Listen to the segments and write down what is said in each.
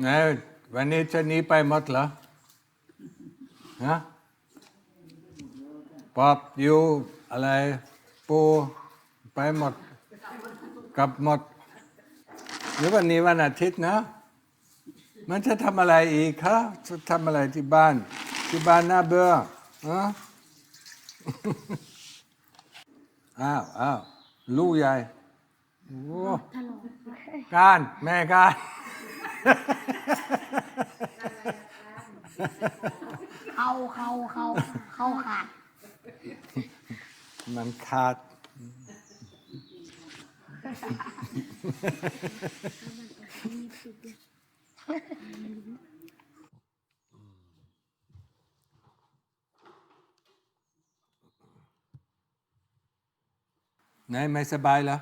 ไหนวันนี้จะหนีไปหมดเหรอฮะปอบอยู่อะไรปูไปหมดกลับหมด หรือวันนี้วันอาทิตย์นะ มันจะทำอะไรอีกคะจะทำอะไรที่บ้าน ที่บ้านหน่าเบื่อฮะอ้าวอ้าวลูกใหญ่โอ้การแม่การ เขาเขาเขาเขาขาด มันขาด ไหนไม่สบายเหรอ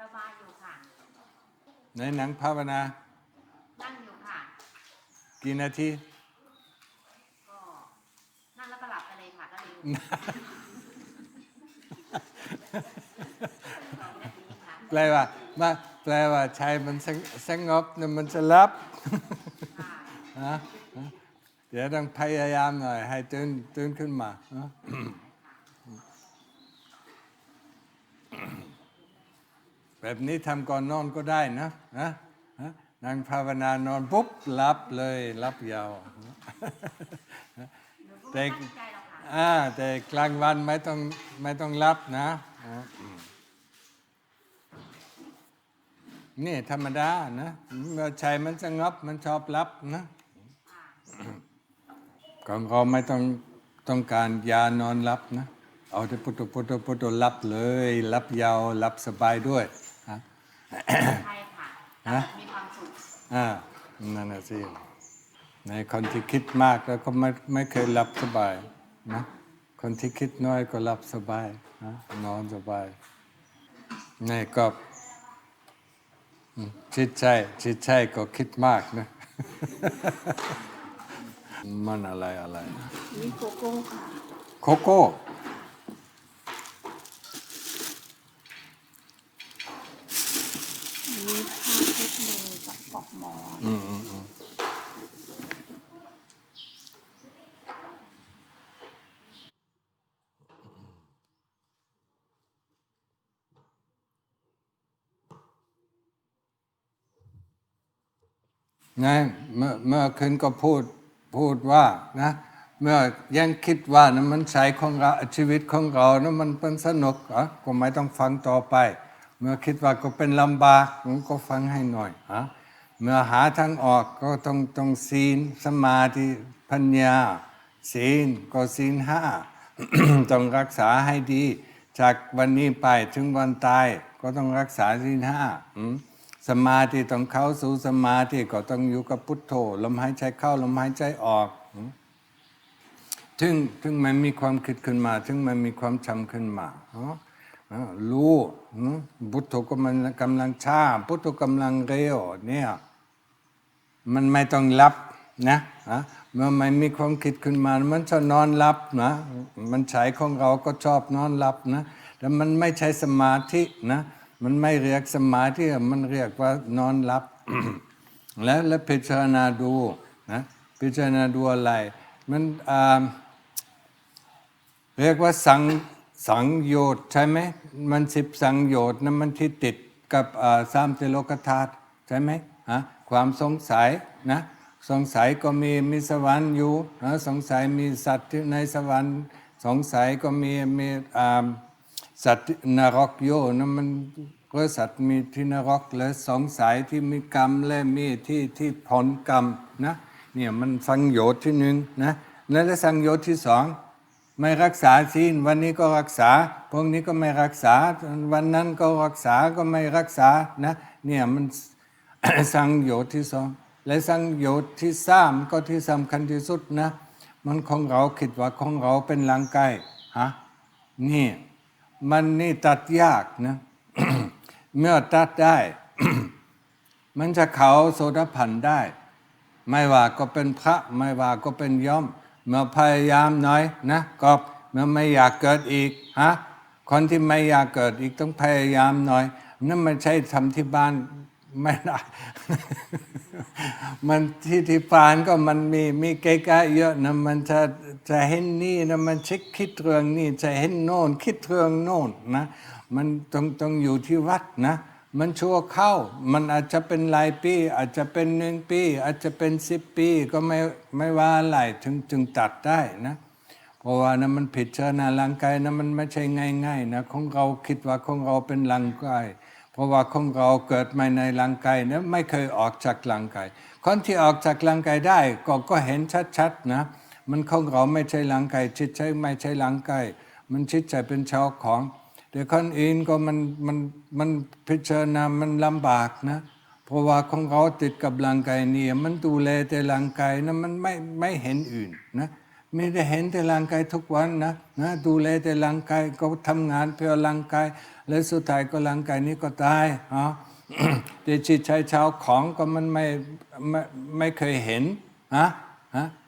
สบายอยู่ค่ะ ไหนหนังภาวนา นั่งอยู่ค่ะ กี่นาที ก็นั่งแล้วก็หลับไปเลยค่ะก็เลยแปลว่ามาแปลว่าใจมันสงสงบเนี่ยมันจะรับฮะฮะเดี๋ยวต้องพยายามหน่อย ให้ตื่นตื่นขึ้นมาฮะ แบบนี้ทำก่อนนอนก็ได้นะนะนั่งภาวนานอนปุ๊บหลับเลยหลับยาวแต่อกค่าแต่กลางวันไม่ต้องไม่ต้องรับนะนี่ธรรมดานะเมื่อใจมันสงบมันชอบรับนะของเราไม่ต้องต้องการยานอนรับนะ เอาแต่พุทโธพุทโธพุทโธรับเลย รับยาวรับสบายด้วย ใช่ค่ะฮะ มีความสุขอ่านั่นน่ะสิในคนที่คิดมากแล้วก็ไม่ไม่เคยหลับสบายนะคนที่คิดน้อยก็หลับสบายนะนอนสบายนี่ก็อืมจิตใจจิตใจก็คิดมากนะ มันอะไรอะไร นี่โกโก้ค่ะ โคโก้ ผ้าเพชรเลยกับปอกหมอนอืมอืมอืมนะเมื่อเมื่อคืนก็พูดพูดว่านะ เมื่อยังคิดว่านะมันใช้ของเราชีวิตของเรานะมันเป็นสนุกอะก็ไม่ต้องฟังต่อไป เมื่อคิดว่าก็เป็นลำบากก็ฟังให้หน่อยอะเมื่อหาทางออกก็ต้องต้องศีลสมาธิปัญญาศีลก็ศีลห้าต้องรักษาให้ดี จากวันนี้ไปถึงวันตายก็ต้องรักษาศีลห้าอืมสมาธิต้องเข้าสู่สมาธิก็ต้องอยู่กับพุทโธลมหายใจเข้าลมหายใจออกอืมถึงถึงมันมีความคิดขึ้นมา ถึงมันมีความจำขึ้นมาอ๋ออ๋อ รู้พุทโธก็มันกำลังช้าพุทโธกำลังเร็วเนี่ยมันไม่ต้องรับนะอะเมื่อไมันมีความคิดขึ้นมา มันจะนอนรับนะ มันใช้ของเราก็ชอบนอนรับนะแต่มันไม่ใช่สมาธินะ มันไม่เรียกสมาธิมันเรียกว่านอนรับ แล้วแล้วพิจารณาดูนะพิจารณาดูอะไร มันเรียกว่าสัง สังโยชน์ใช่ไหมมันสิบสังโยชน์นะมันที่ติดกับสามติโลกธาตุใช่ไหมฮะความสงสัยนะสงสัยก็มีมีสวรรค์อยู่นะสงสัยมีสัตว์ในสวรรค์ สงสัยก็มีมีสัตว์นรกอยู่นะมันก็สัตว์มีที่นรกและสงสัยที่มีกรรมและมีที่ที่ผลกรรมนะเนี่ยมันสังโยชน์ที่หนึ่งนะและสังโยชน์ที่สอง ไม่รักษาศีลวันนี้ก็รักษา พวกนี้ก็ไม่รักษา วันนั้นก็รักษาก็ไม่รักษานะเนี่ยมันสังโยชน์ที่สองและสังโยชน์ที่สามก็ที่สำคัญที่สุดนะมันของเราคิดว่าของเราเป็นร่างกายฮะนี่มันนี่ตัดยากนะเมื่อตัดได้ มันจะเขาโสดาพันได้ ไม่ว่าก็เป็นพระไม่ว่าก็เป็นย่อม มื่อพยายามหน่อยนะก็เมื่อไม่อยากเกิดอีกฮะคนที่ไม่อยากเกิดอีกต้องพยายามหน่อยนั่นไม่ใช่ทำที่บ้านไม่ได้ มันที่ที่ปานก็มันมีมีเกะกะเยอะนะมันจะจะเห็นนี่นะมันเช็คคิดเรื่องนี่จะเห็นโน่นคิดเรื่องโน่นนะ มันต้องต้องอยู่ที่วัดนะ มันชั่วเข้า มันอาจจะเป็นหลายปี อาจจะเป็นหนึ่งปี อาจจะเป็นสิบปีก็ไม่ไม่ว่าอะไรถึงจึงตัดได้นะ เพราะว่านะมันผิดเชื้อนาร่างกายนะมันไม่ใช่ง่ายๆนะของเราคิดว่าของเราเป็นร่างกายเพราะว่าของเราเกิดมาในร่างกายนะไม่เคยออกจากร่างกายคนที่ออกจากร่างกายได้ก็ก็เห็นชัดๆนะ มันของเราไม่ใช่ร่างกายจิตใจไม่ใช่ร่างกายมันจิตใจเป็นเจ้าของ แต่คนอื่นก็มันมันมันพิจารณามันลำบากนะ เพราะว่าของเราติดกับร่างกายนี่มันดูแลแต่ร่างกายนะมันไม่ไม่เห็นอื่นนะไม่ได้เห็นแต่ร่างกายทุกวันนะนะดูแลแต่ร่างกายก็ทำงานเพื่อร่างกาย และสุดท้ายก็ร่างกายนี้ก็ตายอ๋อแต่จิตใจชาวของก็มันไม่ไม่ไม่เคยเห็นฮะฮะอื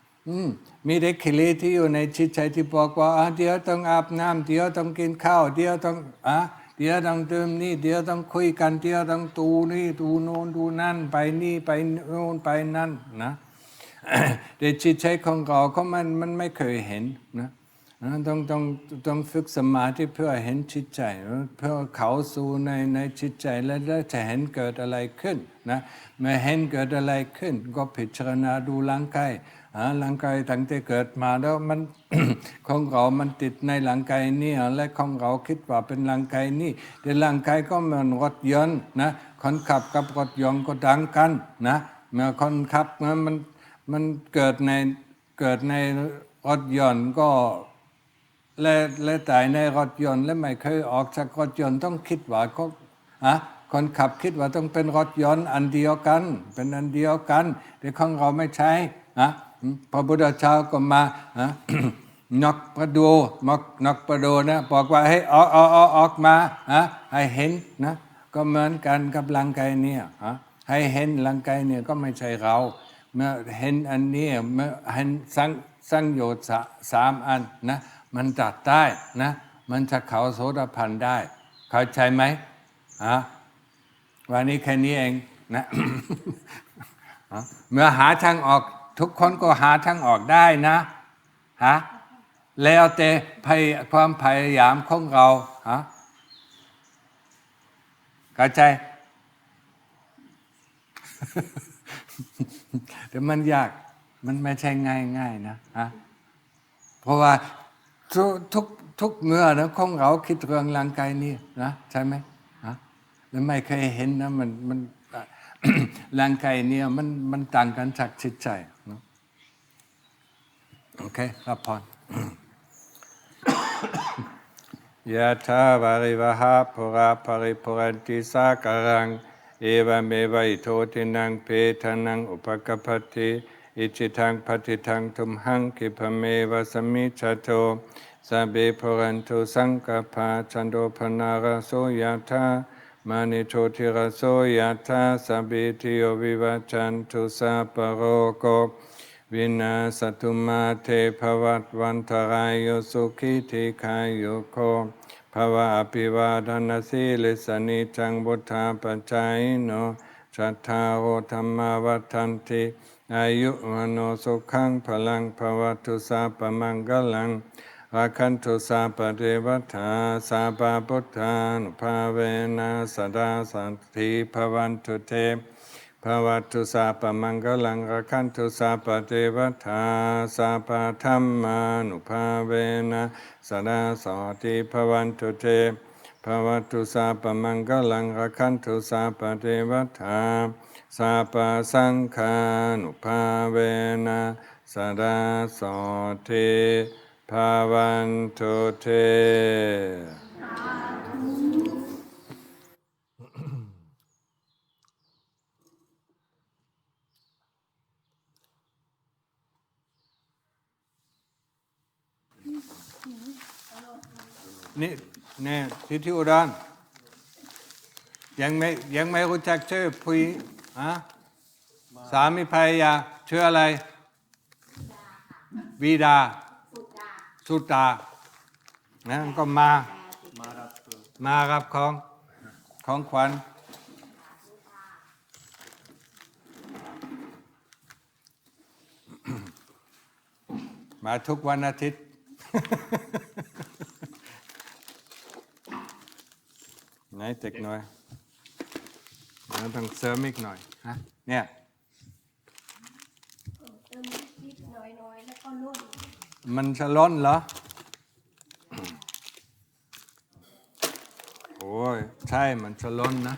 มีเด็กขิเลที่อยู่ในจิตใจที่บอกว่าเดี๋ยวต้องอาบน้ำเดี๋ยวต้องกินข้าวเดี๋ยวต้องอะเดี๋ยวต้องดื่มนี่ เดี๋ยวต้องคุยกันเดี๋ยวต้องดูนี่ดูโน่นดูนั่นไปนี่ไปโน่นไปนั่นนะแต่จิตใจของเราก็มันมันไม่เคยเห็นนะต้องต้องต้องฝึกสมาธิเพื่อเห็นจิตใจ เพื่อเขาสู่ในในจิตใจแล้วแล้วจะเห็นเกิดอะไรขึ้นนะเมื่อเห็นเกิดอะไรขึ้น ก็พิจารณาดูร่างกาย ร่างกายตั้งแต่เกิดมาแล้วมันของเรา มันติดในร่างกายนี่และของเราคิดว่าเป็นร่างกายนี่แต่ร่างกายก็เหมือนรถยนต์นะคนขับกับรถยนต์ก็ดังกันนะเมื่อคนขับนมันมันเกิดในเกิดในรถยนต์ก็และและตายในรถยนต์และไม่เคยออกจากรถยนต์ต้องคิดว่าก็อะคนขับคิดว่าต้องเป็นรถยนต์อันเดียวกัน เป็นอันเดียวกันแต่ของเราไม่ใช่อะ พระพุทธเจ้าก็มาอะนกประดูนกนกประดูนะบอกว่าให้ออกออกออกออกมาอะให้เห็นนะก็เหมือนกันกับร่างกายเนี่ยอะให้เห็นร่างกายเนี่ยก็ไม่ใช่เราเมื่อเห็นอันนี้เมื่อเห็นสังสังโยชน์สามอันนะมันตัดได้นะมันจะเขาโสดาพันได้ เข้าใจไหมอะวันนี้แค่นี้เองนะเมื่อหาทางออก ทุกคนก็หาทางออกได้นะฮะแล้วแต่พยความพยายามของเราฮะเข้าใจแต่มันยากมันไม่ใช่ง่ายง่ายๆนะฮะเพราะว่าทุกทุกทุกเมื่อนะของเราคิดเรื่องร่างกายนี่นะใช่ไหมฮะแล้วไม่เคยเห็นนะมันมัน ร่างกายเนี่ยมันมันต่างกันจากจิตใจนะโอเครับพรยะถาวาริวหาภราภริภรันติสาการัง เอวเมวัยโทตินังเพทนังอุปกปปติอิจิตังปฏิทังทุมหังคิภเมวสมมิจโตสัเบภรันตุสังกปาจันโดพนารโสยะธา มณิโชติระโสยะธาสัพเบทิโยวิวัจจันตุสัพพะโรโกวินาสตุมาเทภวัตวันตรายโยสุขิธิคายโยโคภวะอภิวาทนาสิลิสนิจังบุทธาปัจจายโนชัทธาโอธรรมาวัฏันติอายุมโนสุขังพลังภวตุสาปมังกลัง อาคันตุสาปเทวทาสาปาพุทธานุภาเวนะสดาสันติภวันตุเตภวัตุสาปมังกลังรักันตุสาปเทวทาสาปธรรมานุภาเวนะสดาสอติภวันตุเตภวัตุสาปมังกลังรักันตุสาปเทวทาสาปสังฆานุภาเวนะสดาสอติ ภวันตุเตนี่แน่ที่ที่อุดรยังไม่ยังไม่รู้จักชื่อผู้หญิงอะสามีภรรยาชื่ออะไรวีดา สุตานะก็มามารับของของขวัญมาทุกวันอาทิตย์ ไหนเด็กหน่อยเราต้องเสริมอีกหน่อยฮะเนี่ยเติมนิดหน่อยๆแล้วก็นุ่น มันจะล้นเหรอ โอ้ย ใช่ มันจะล้นนะ